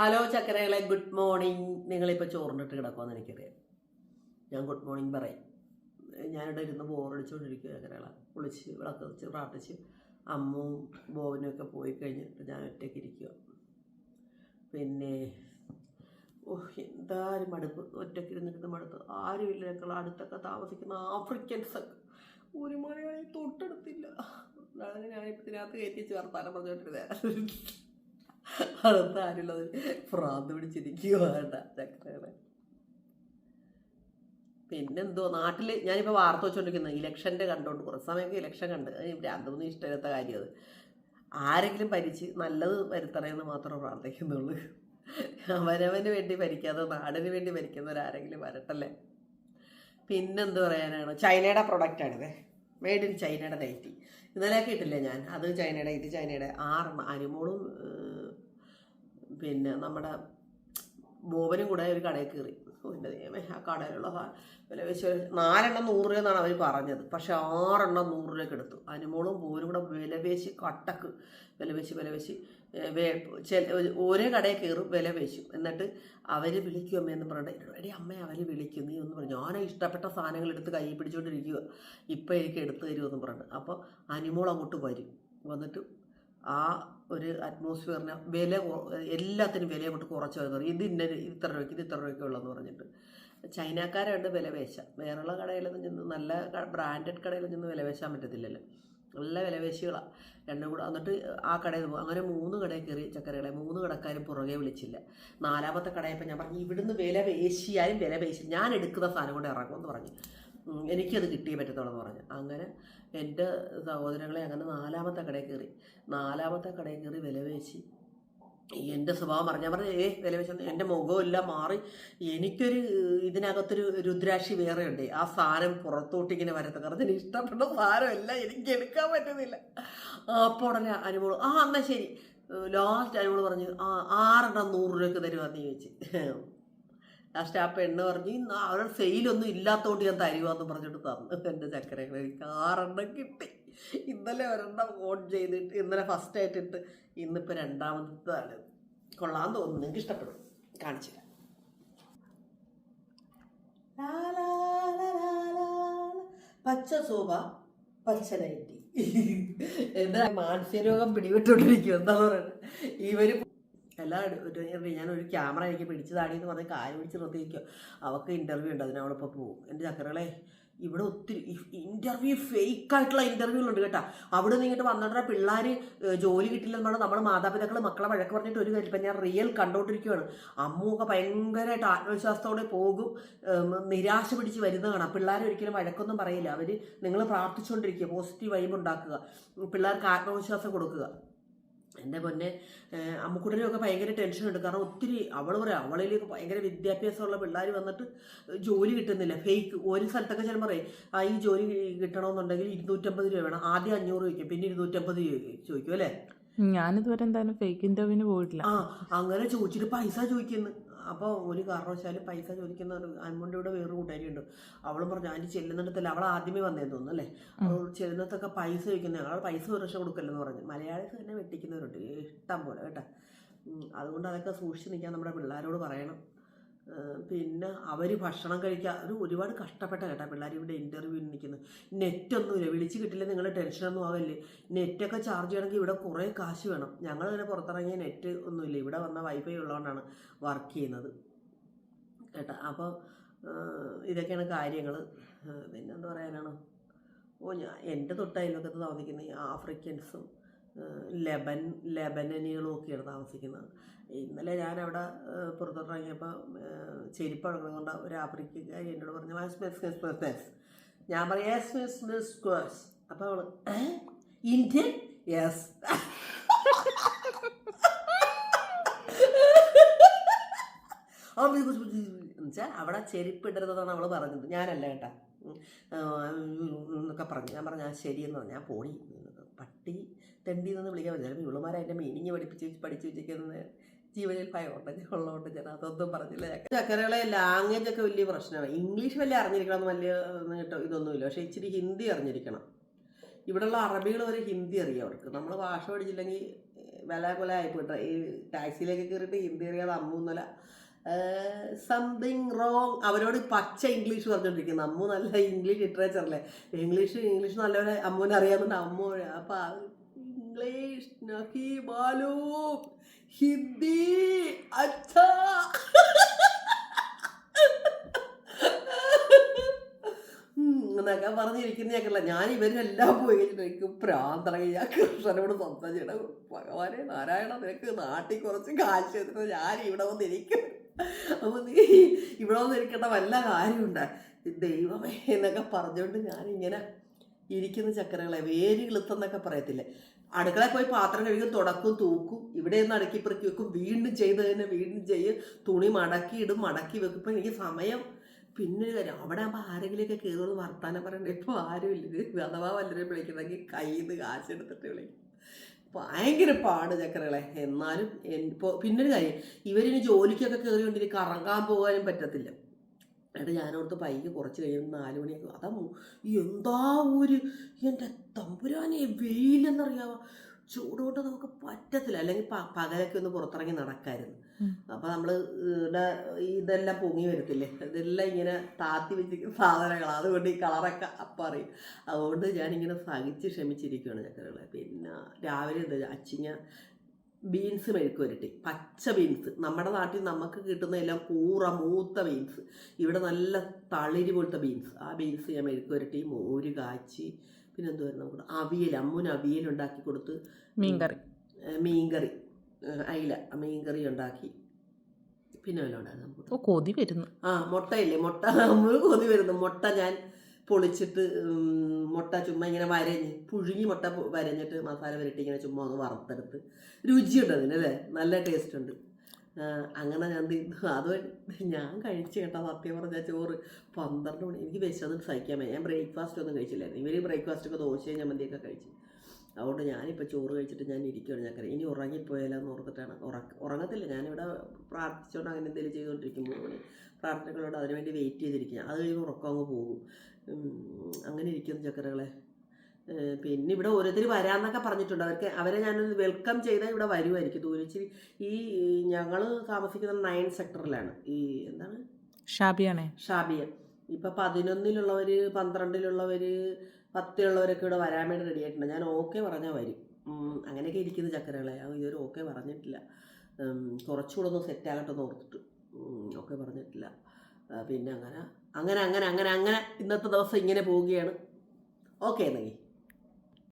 Hello ചക്കരകളെ. Good morning നിങ്ങളിപ്പോൾ ചോറിനിട്ട് കിടക്കുമെന്ന് എനിക്കറിയാം. ഞാൻ ഗുഡ് മോർണിംഗ് പറയും. ഞാനിവിടെ ഇരുന്ന് ബോറടിച്ചുകൊണ്ടിരിക്കും ചക്കരകളെ. കുളിച്ച് വിളക്ക് വെച്ച് പ്രാർത്ഥിച്ച് അമ്മും ബോവിനൊക്കെ പോയി കഴിഞ്ഞിട്ട് ഞാൻ ഒറ്റയ്ക്ക് ഇരിക്കുക പിന്നെ ഓ എന്തായാലും മടുപ്പ്? ഒറ്റയ്ക്ക് ഇരുന്നിട്ട് മടുത്ത്. ആരുമില്ല ഞങ്ങൾ അടുത്തൊക്കെ താമസിക്കുന്ന ആഫ്രിക്കൻസ് ഒക്കെ ഒരു മലയാളി തൊട്ടടുത്തില്ല. അതാണ് ഞാനിപ്പോൾ ഇതിനകത്ത് കയറ്റി ചേർത്താനം പറഞ്ഞുകൊണ്ടിരുന്നത് അതൊന്നും ആരുള്ളത്? ഭ്രാന്ത് പിടിച്ചിരിക്കുക വേണ്ട ചക്കരകളെ പിന്നെന്തോ നാട്ടിൽ ഞാനിപ്പോൾ വാർത്ത വെച്ചുകൊണ്ടിരിക്കുന്നത് ഇലക്ഷന്റെ കണ്ടോണ്ട്. കുറച്ച് സമയമൊക്കെ ഇലക്ഷൻ കണ്ട്. ഭ്രാന്തൊന്നും ഇഷ്ടമില്ലാത്ത കാര്യം അത് ആരെങ്കിലും ഭരിച്ച് നല്ലത് വരുത്തണമെന്ന് മാത്രമേ പ്രാർത്ഥിക്കുന്നുള്ളൂ. അവനവന് വേണ്ടി ഭരിക്കാതെ നാടിന് വേണ്ടി ഭരിക്കുന്നവരാരെങ്കിലും വരട്ടല്ലേ? പിന്നെന്ത് പറയാനാണ്? ചൈനയുടെ പ്രൊഡക്റ്റാണിത് മെയ്ഡ് ഇൻ ചൈനയുടെ നൈറ്റി ഇന്നലെയൊക്കെ ഇട്ടില്ലേ ഞാൻ? അത് ചൈനയുടെ ഇത് ചൈനയുടെ. ആറെണ്ണം അനിമോളും ഏഹ്, പിന്നെ നമ്മുടെ ബോബനും കൂടെ ഒരു കടയിൽ കയറി. എന്റെ ദൈവമേ ആ കടയിലുള്ള വില വെച്ച് നാലെണ്ണം നൂറ് രൂപ എന്നാണ് അവർ പറഞ്ഞത്. പക്ഷെ ആറെണ്ണം നൂറ് രൂപയ്ക്ക് എടുത്തു. അനുമോളും ബോബനും കൂടെ വില വെച്ച് കട്ടക്ക് വില വെച്ച് വില വെച്ച് ഒരു- കടയിൽ കയറും വില വെച്ചു. എന്നിട്ട് അവർ വിളിക്കും അമ്മയെന്ന് പറഞ്ഞിട്ട് എടി അമ്മ അവർ വിളിക്കും. നീ ഒന്ന് പറഞ്ഞു ഞാൻ ഇഷ്ടപ്പെട്ട സാധനങ്ങൾ എടുത്ത് കൈ പിടിച്ചുകൊണ്ടിരിക്കുക ഇപ്പം എനിക്ക് എടുത്തു തരുമെന്ന് പറഞ്ഞു അപ്പോൾ അനുമോൾ അങ്ങോട്ട് വരും. വന്നിട്ട് ആ ഒരു അറ്റ്മോസ്ഫിയറിന് വില എല്ലാത്തിനും വില കൊണ്ട് കുറച്ച് പറയും ഇത് ഇന്ന ഇത്ര രൂപയ്ക്ക് ഇത് ഇത്ര രൂപയ്ക്ക് ഉള്ളതെന്ന് പറഞ്ഞിട്ട്. ചൈനക്കാരുണ്ട് വില പേശ വേറെയുള്ള കടയിലൊന്നും ചെന്ന് നല്ല ബ്രാൻഡഡ് കടയിലൊന്നും ചെന്ന് വില പറ്റത്തില്ലല്ലോ. നല്ല വിലവേശികളാണ് രണ്ടും കൂടെ എന്നിട്ട് ആ കടയിൽ നിന്ന് അങ്ങനെ മൂന്ന് കടയിൽ കയറി ചക്കരകളെ മൂന്ന് കടക്കാരും പുറകെ വിളിച്ചില്ല. നാലാമത്തെ കടയപ്പോൾ ഞാൻ പറഞ്ഞു ഇവിടുന്ന് വില പേശിയാലും വില ഞാൻ എടുക്കുന്ന സാധനം കൊണ്ട് ഇറങ്ങുമെന്ന് പറഞ്ഞു. എനിക്കത് കിട്ടിയേ പറ്റത്തുള്ളൂ എന്ന് പറഞ്ഞു. അങ്ങനെ എന്റെ സഹോദരങ്ങളെ അങ്ങനെ നാലാമത്തെ കടയിൽ കയറി. നാലാമത്തെ കടയിൽ കയറി വില പേശി എന്റെ സ്വഭാവം പറഞ്ഞാൽ പറഞ്ഞു ഏ വില വെച്ചു എന്റെ മുഖമെല്ലാം മാറി. എനിക്കൊരു ഇതിനകത്തൊരു രുദ്രാക്ഷി വേറെ ഉണ്ട്. ആ സാധനം പുറത്തോട്ട് ഇങ്ങനെ വരത്ത. കാരണം എനിക്ക് ഇഷ്ടപ്പെട്ട സാധനമല്ല എനിക്ക് എടുക്കാൻ പറ്റുന്നില്ല. അപ്പോൾ ഉടനെ അനുമോൾ ആ എന്നാൽ ശരി. ലാസ്റ്റ് അനുമോൾ പറഞ്ഞു ആ ആറെണ്ണം നൂറ് രൂപയ്ക്ക് തരുവാന്ന് ചോദിച്ചു. ലാസ്റ്റ് ആ പെണ്ണ് പറഞ്ഞു "ഇന്ന് അവരുടെ സെയിലൊന്നും ഇല്ലാത്തതുകൊണ്ട് ഞാൻ തരുവാന്ന് പറഞ്ഞിട്ട് തന്നു. എന്റെ ചക്കരകൾ എനിക്ക് ആറെണ്ണം കിട്ടി. ഇന്നലെ ഒരെണ്ണം ഓൺ ചെയ്തിട്ട് ഇന്നലെ ഫസ്റ്റ് ആയിട്ടിട്ട് ഇന്നിപ്പോൾ രണ്ടാമത്തേതാണ്. കൊള്ളാൻ തോന്നുന്നു നിങ്ങൾക്ക് ഇഷ്ടപ്പെടും. കാണിച്ചു. പച്ച സോഫ പച്ച നൈറ്റി എന്താ മാനസിക രോഗം പിടിവിട്ടുകൊണ്ടിരിക്കും എന്താ പറയുന്നത്? ഇവർ എല്ലാ ഞാൻ ഒരു ക്യാമറ എനിക്ക് പിടിച്ചതാടി എന്ന് പറഞ്ഞ് കാര്യം പിടിച്ച് നിർത്തിയിരിക്കുക അവൾക്ക് ഇന്റർവ്യൂ ഉണ്ട് അതിന് അവളിപ്പോൾ പോവും. എന്റെ ചക്കരകളെ ഇവിടെ ഒത്തിരി ഇന്റർവ്യൂ ഫേക്ക് ആയിട്ടുള്ള ഇന്റർവ്യൂകളുണ്ട് കേട്ടോ. അവിടെ നിന്ന് ഇങ്ങോട്ട് വന്നിട്ട് പിള്ളേർ ജോലി കിട്ടില്ലെന്ന് പറഞ്ഞാൽ നമ്മൾ മാതാപിതാക്കൾ മക്കളെ വഴക്ക് പറഞ്ഞിട്ട് ഒരു കാര്യം ഇപ്പം ഞാൻ റിയൽ കണ്ടോണ്ടിരിക്കുകയാണ് അമ്മുവൊക്കെ ഭയങ്കരമായിട്ട് ആത്മവിശ്വാസത്തോടെ പോകും നിരാശ പിടിച്ച് വരുന്ന കാണാം പിള്ളേർ ഒരിക്കലും വഴക്കൊന്നും പറയില്ല. അവർ നിങ്ങൾ പ്രാർത്ഥിച്ചുകൊണ്ടിരിക്കുക പോസിറ്റീവ് വൈബ് ഉണ്ടാക്കുക. പിള്ളേർക്ക് ആത്മവിശ്വാസം കൊടുക്കുക. എന്റെ പൊന്നെ അമ്മക്കുട്ടനൊക്കെ ഭയങ്കര ടെൻഷൻ ഉണ്ട്. കാരണം ഒത്തിരി അവൾ പറയാം അവളിലേക്ക് ഭയങ്കര വിദ്യാഭ്യാസമുള്ള പിള്ളേർ വന്നിട്ട് ജോലി കിട്ടുന്നില്ല. ഫേക്ക് ഒരു സ്ഥലത്തൊക്കെ ചില പറയും ആ ഈ ജോലി കിട്ടണമെന്നുണ്ടെങ്കിൽ ഇരുന്നൂറ്റമ്പത് രൂപ വേണം. ആദ്യം അഞ്ഞൂറ് ചോദിക്കും പിന്നെ ഇരുന്നൂറ്റമ്പത് രൂപ ചോദിക്കും അല്ലേ? ഞാനിതുവരെ എന്തായാലും ഫേക്ക് ഇന്റർവ്യൂവിന് പോയിട്ടില്ല. ആ അങ്ങനെ ചോദിച്ചിട്ട് പൈസ ചോദിക്കുന്നു. അപ്പോൾ ഒരു കാരണവശാലും പൈസ ചോദിക്കുന്ന ഒരു അമ്മന്റെ ഇവിടെ വേറൊരു കൂട്ടുകാരിയുണ്ട്. അവളും പറഞ്ഞു അതിന് ചെല്ലുന്നിടത്തല്ല അവൾ ആദ്യമേ വന്നേന്ന് തോന്നുന്നു അല്ലേ? അവൾ ചെല്ലുന്നിടത്തൊക്കെ പൈസ ചോദിക്കുന്ന ഞങ്ങൾ പൈസ ഒരു ലക്ഷം കൊടുക്കല്ലെന്ന് പറഞ്ഞു. മലയാളീസ് തന്നെ വെട്ടിക്കുന്നവരുണ്ട് ഇഷ്ടം പോലെ കേട്ടോ. അതുകൊണ്ട് അതൊക്കെ സൂക്ഷിച്ച് നിൽക്കാൻ നമ്മുടെ പിള്ളേരോട് പറയണം. പിന്നെ അവർ ഭക്ഷണം കഴിക്കുക ഒരു ഒരുപാട് കഷ്ടപ്പെട്ട കേട്ടോ പിള്ളേർ ഇവിടെ ഇന്റർവ്യൂവിന് നിൽക്കുന്നത് നെറ്റൊന്നുമില്ല വിളിച്ച് കിട്ടില്ല നിങ്ങൾ ടെൻഷനൊന്നും ആവല്ലേ? നെറ്റൊക്കെ ചാർജ് ചെയ്യണമെങ്കിൽ ഇവിടെ കുറേ കാശ് വേണം. ഞങ്ങൾ ഇങ്ങനെ പുറത്തിറങ്ങിയ നെറ്റ് ഒന്നുമില്ല. ഇവിടെ വന്ന വൈഫൈ ഉള്ളതുകൊണ്ടാണ് വർക്ക് ചെയ്യുന്നത്. കേട്ടോ? അപ്പോൾ ഇതൊക്കെയാണ് കാര്യങ്ങൾ പിന്നെന്താ പറയാനാണ്? ഓ ഞാൻ എന്റെ തൊട്ടയലൊക്കത്ത് താമസിക്കുന്ന ഈ ആഫ്രിക്കൻസും ലെബൻ ലെബനനികളും ഒക്കെയാണ് താമസിക്കുന്നത് ഇന്നലെ ഞാൻ അവിടെ പുറത്തോട്ടിറങ്ങിയപ്പോൾ ചെരുപ്പ് ഇറങ്ങുന്നുണ്ട് ഒരു ആഫ്രിക്കക്കാരി എന്നോട് പറഞ്ഞു "Yes, miss, miss, miss, miss." ഞാൻ പറയാം യെസ് മിസ് മിസ് അപ്പോൾ അവൾ ഇന്ത്യൻ യെസ് എന്നുവെച്ചാൽ അവിടെ ചെരുപ്പ് ഇടരുതെന്നാണ് അവൾ പറഞ്ഞത് ഞാനല്ല കേട്ടാ എന്നൊക്കെ പറഞ്ഞു ഞാൻ പറഞ്ഞു ആ ശരിയെന്ന് പറഞ്ഞു ഞാൻ പോണി പട്ടി തെണ്ടി എന്നൊന്നും വിളിക്കാൻ പറ്റില്ല. ചിലപ്പോൾ ഇവളുമാരെ അതിന്റെ മീനിങ് പഠിപ്പിച്ച് പഠിച്ച് വെച്ചിരിക്കുന്നത് ജീവനിൽ ഭയമുണ്ട് ഉള്ളതുകൊണ്ട് ഞാൻ അതൊന്നും പറഞ്ഞില്ല. ചക്കരകളെ ലാംഗ്വേജ് ഒക്കെ വലിയ പ്രശ്നമാണ്. ഇംഗ്ലീഷ് വലിയ അറിഞ്ഞിരിക്കണം വലിയ കേട്ടോ ഇതൊന്നുമില്ല. പക്ഷേ ഇച്ചിരി ഹിന്ദി അറിഞ്ഞിരിക്കണം. ഇവിടെയുള്ള അറബികൾ വരെ ഹിന്ദി അറിയാം അവർക്ക്. നമ്മൾ ഭാഷ പഠിച്ചില്ലെങ്കിൽ വില കൊല ആയിപ്പോട്ടെ ഈ ടാക്സിയിലേക്ക് കയറിയിട്ട് ഹിന്ദി അറിയാതെ അമ്മൂന്നല സംതിങ് റോങ് അവരോട് പച്ച ഇംഗ്ലീഷ് പറഞ്ഞുകൊണ്ടിരിക്കുന്നു അമ്മു നല്ല ഇംഗ്ലീഷ് ലിറ്ററേച്ചറല്ലേ ഇംഗ്ലീഷ് ഇംഗ്ലീഷ് നല്ലവരെ അമ്മുവിനെ അറിയാമെന്നുണ്ട് അമ്മു അപ്പം ഇംഗ്ലീഷ് ഹിന്ദി അച്ഛാ. എന്നൊക്കെ പറഞ്ഞിരിക്കുന്ന ഞങ്ങളല്ല ഞാൻ ഇവരെല്ലാം പോയി കഴിഞ്ഞിട്ട് എനിക്ക് പ്രാന്തറങ്ങി ഞാൻ കൃഷ്ണനോട് സംസാരിച്ചിട്ട് ഭഗവാനെ നാരായണ നിനക്ക് നാട്ടിൽ കുറച്ച് കാശ് ഞാൻ ഇവിടെ വന്നിരിക്കും അപ്പം നീ ഇവിടെ വന്നിരിക്കേണ്ട വല്ല കാര്യമുണ്ട്? ദൈവമേ എന്നൊക്കെ പറഞ്ഞുകൊണ്ട് ഞാനിങ്ങനെ ഇരിക്കുന്ന ചക്കരകളെ വേര് ഇളുത്തെന്നൊക്കെ പറയത്തില്ലേ? അടുക്കളയിൽ പോയി പാത്രം കഴുകും തുടക്കും തൂക്കും. ഇവിടെ നിന്ന് അടുക്കി പെറുക്കി വെക്കും. വീണ്ടും ചെയ്ത് തന്നെ വീണ്ടും ചെയ്യും. തുണി മടക്കി ഇടും മടക്കി എനിക്ക് സമയം. പിന്നെ ഒരു കാര്യം അവിടെ ആകുമ്പോൾ ആരെങ്കിലുമൊക്കെ കയറുമെന്ന് വർത്താനം പറയണ്ട. ഇപ്പോൾ ആരുമില്ല. അഥവാ വല്ലവരും വിളിക്കുന്നെങ്കിൽ കയ്യിൽ നിന്ന് കാശെടുത്തിട്ട് വിളിക്കും. ഭയങ്കര പാട് ചക്കരകളെ. എന്നാലും ഇപ്പോൾ പിന്നൊരു കാര്യം ഇവരിനി ജോലിക്കൊക്കെ കയറിയോണ്ട് ഇനി കറങ്ങാൻ പോകാനും പറ്റത്തില്ല. എന്നിട്ട് ഞാനോർത്ത് പൈക്ക് കുറച്ച് കഴിയുമ്പോൾ നാല് മണിയൊക്കെ അതാ എന്താ ഒരു എന്റെ തമ്പുരാനെ വെയിലെന്നറിയാമോ ചൂടുകൊണ്ട് നമുക്ക് പറ്റത്തില്ല. അല്ലെങ്കിൽ പകലൊക്കെ ഒന്ന് പുറത്തിറങ്ങി നടക്കായിരുന്നു. അപ്പം നമ്മൾ ഇതെല്ലാം പൊങ്ങി വരത്തില്ലേ? ഇതെല്ലാം ഇങ്ങനെ താത്തി വെച്ചിരിക്കുന്ന സാധനങ്ങൾ അതുകൊണ്ട് ഈ കളറൊക്കെ അപ്പം അറിയും. അതുകൊണ്ട് ഞാനിങ്ങനെ സഹിച്ച് ക്ഷമിച്ചിരിക്കുകയാണ് ചക്കരകളെ. പിന്നെ രാവിലെ ഇത് അച്ചിങ്ങ ബീൻസ് മെഴുക്ക് വരട്ടി പച്ച ബീൻസ് നമ്മുടെ നാട്ടിൽ നമുക്ക് കിട്ടുന്ന എല്ലാം കൂറ മൂത്ത ബീൻസ് ഇവിടെ നല്ല തളിരി പോലത്തെ ബീൻസ് ആ ബീൻസ് ഞാൻ മെഴുക്ക് വരട്ടി മോര് കാച്ചി പിന്നെ എന്തുവായിരുന്നു നമുക്ക് അവിയൽ അമ്മൂന് അവിയൽ ഉണ്ടാക്കി കൊടുത്ത് മീൻകറി. മീൻകറി. അയില മീൻകറി ഉണ്ടാക്കി. പിന്നെ വല്ലതും ഉണ്ടായിരുന്നു? കൊതി വരുന്നു. ആ മുട്ടയില്ലേ? മുട്ട നമ്മൾ കൊതി വരുന്നു. മുട്ട ഞാൻ പൊളിച്ചിട്ട് മുട്ട ചുമ്മാ ഇങ്ങനെ വരഞ്ഞ് പുഴുങ്ങി മുട്ട വരഞ്ഞിട്ട് മസാല വരട്ടി ഇങ്ങനെ ചുമ്മാ ഒന്ന് വറുത്തെടുത്ത്. രുചിയുണ്ട് അതിന് അല്ലേ? നല്ല ടേസ്റ്റ് ഉണ്ട്. അങ്ങനെ ഞാൻ അത് ഞാൻ കഴിച്ചു കേട്ടോ സത്യം പറഞ്ഞാൽ ചോറ്. പന്ത്രണ്ട് മണി എനിക്ക് വിശന്നിട്ട് സഹിക്കാൻ ഞാൻ ബ്രേക്ക്ഫാസ്റ്റ് ഒന്നും കഴിച്ചില്ലായിരുന്നു. ഇവർ ബ്രേക്ക്ഫാസ്റ്റ് ഒക്കെ ദോശയും ചമ്മന്തിയൊക്കെ കഴിച്ചു. അതുകൊണ്ട് ഞാനിപ്പോൾ ചോറ് കഴിച്ചിട്ട് ഞാൻ ഇരിക്കുകയാണ് ഞാൻ ഇനി ഉറങ്ങിപ്പോയാലോ എന്ന് ഓർത്തിട്ടാണ്. ഉറക്ക ഉറങ്ങത്തില്ല. ഞാനിവിടെ പ്രാർത്ഥിച്ചുകൊണ്ട് അങ്ങനെ എന്തെങ്കിലും ചെയ്തുകൊണ്ടിരിക്കും മൂന്ന് മണി പ്രാർത്ഥനകളോട് അതിനുവേണ്ടി വെയിറ്റ് ചെയ്തിരിക്കുക അത് കഴിയുമ്പോൾ ഉറക്കം അങ്ങ് പോകും. അങ്ങനെ ഇരിക്കുന്നു ചക്കരകളെ. പിന്നെ ഇവിടെ ഓരോരുത്തർ വരാമെന്നൊക്കെ പറഞ്ഞിട്ടുണ്ട്. അവർക്ക് അവരെ ഞാനൊന്ന് വെൽക്കം ചെയ്താൽ ഇവിടെ വരുമായിരിക്കും ദൂരച്ചിരി ഈ ഞങ്ങൾ താമസിക്കുന്ന നയൻ സെക്ടറിലാണ് ഈ എന്താണ്? ഷാബിയാണേ. ഷാബിയ. ഇപ്പം പതിനൊന്നിലുള്ളവർ പന്ത്രണ്ടിലുള്ളവർ പത്തിലുള്ളവരൊക്കെ ഇവിടെ വരാൻ വേണ്ടി റെഡി ആയിട്ടുണ്ട്. ഞാൻ ഓക്കെ പറഞ്ഞാൽ വരും. അങ്ങനെയൊക്കെ ഇരിക്കുന്നു ചക്കരകളെ. അത് ഇതുവരെ ഓക്കെ പറഞ്ഞിട്ടില്ല. കുറച്ചുകൂടെ ഒന്ന് സെറ്റ് ആകട്ടെ എന്ന് ഓർത്തിട്ട്. ഓക്കെ പറഞ്ഞിട്ടില്ല. പിന്നെ അങ്ങനെ അങ്ങനെ അങ്ങനെ അങ്ങനെ അങ്ങനെ ഇന്നത്തെ ദിവസം ഇങ്ങനെ പോവുകയാണ്. ഓക്കെ എന്നെങ്കിൽ